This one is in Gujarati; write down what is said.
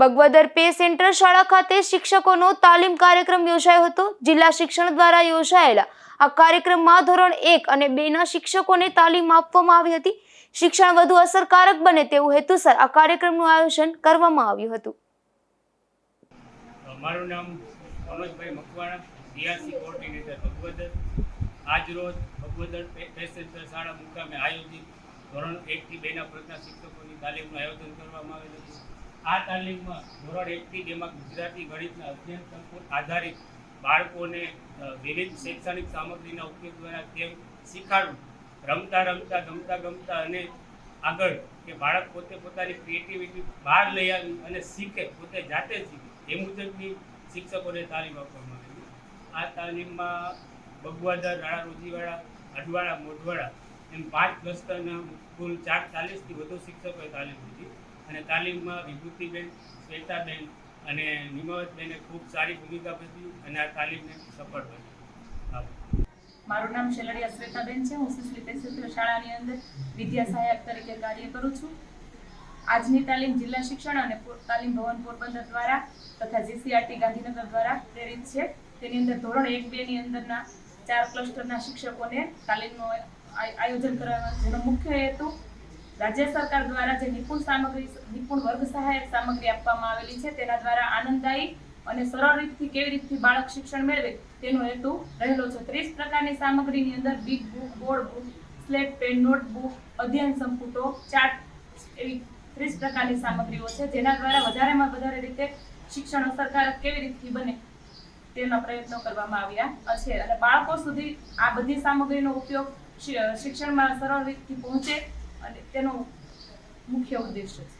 બગવદર પે સેન્ટર શાળા ખાતે શિક્ષકોનો તાલીમ કાર્યક્રમ યોજાયો હતો. જિલ્લા શિક્ષણ દ્વારા યોજાયેલા આ કાર્યક્રમમાં ધોરણ એક અને બે ના શિક્ષકોને તાલીમ આપવામાં આવી હતી. શિક્ષણ વધુ અસરકારક બને તેવું હેતુસર આ કાર્યક્રમનું આયોજન કરવામાં આવ્યું હતું. મારું નામ મનોજભાઈ મકવાણા સીઆરસી કોઓર્ડિનેટર ભગવદર આજરોજ ભગવદર પેસેન્જર શાળા મુકામે આયોજિત ધોરણ એકથી બેના પ્રજ્ઞા શિક્ષકોની તાલીમનું આયોજન કરવામાં આવેલું હતું. આ તાલીમમાં ધોરણ એકથી બેમાં ગુજરાતી ગણિતના અધ્યયન સંકુલ આધારિત બાળકોને વિવિધ શૈક્ષણિક સામગ્રીના ઉપયોગ દ્વારા કેમ શીખાડવું, રમતા રમતા, ગમતા ગમતા અને આગળ કે બાળક પોતે પોતાની ક્રિએટિવિટી બહાર લઈ આવી અને શીખે, પોતે જાતે શીખે, એ મુજબની શિક્ષકોને તાલીમ આપવામાં આવી આ તાલીમમાં બગવાદર રાણા રોજીવાળા અડવાળા મોઢવાડા એમ પાંચ ક્લસ્ટરના કુલ ચાર ચાલીસથી વધુ શિક્ષકોએ તાલીમ લીધી. અને તાલીમમાં વિભૂતિબેન, શ્વેતાબેન અને નિમાવતબેને ખૂબ સારી ભૂમિકા ભજવી અને આ તાલીમને સફળ બની મારું નામ શેલડિયા શ્વેતાબેન છે. હું સુશ્રી પેસેન્દ્ર શાળાની અંદર વિદ્યા સહાયક તરીકે કાર્ય કરું છું. આજની તાલીમ જિલ્લા શિક્ષણ અને તાલીમ ભવન પોરબંદર દ્વારા તથા જીસીઆરટી ગાંધીનગર દ્વારા પ્રેરિત છે. તેની અંદર ધોરણ એક બે ની અંદરના ચાર ક્લસ્ટરના શિક્ષકોને તાલીમનું આયોજન કરવાનો જેનો મુખ્ય હેતુ રાજ્ય સરકાર દ્વારા જે નિપુણ સામગ્રી, નિપુણ વર્ગ સહાયક સામગ્રી આપવામાં આવેલી છે, તેના દ્વારા આનંદદાયી અને સરળ રીતથી કેવી રીતથી બાળક શિક્ષણ મેળવે તેનો હેતુ રહેલો છે. ત્રીસ પ્રકારની સામગ્રીની અંદર big book, board book, slate pen, notebook, અધ્યયન સંપુટો ચાર્ટ એવી ત્રીસ પ્રકારની સામગ્રીઓ છે. જેના દ્વારા વધારેમાં વધારે રીતે શિક્ષણ અસરકારક કેવી રીતથી બને તેના પ્રયત્નો કરવામાં આવ્યા છે. અને બાળકો સુધી આ બધી સામગ્રીનો ઉપયોગ શિક્ષણમાં સરળ રીતથી પહોંચે અને તેનો મુખ્ય ઉદ્દેશ્ય છે.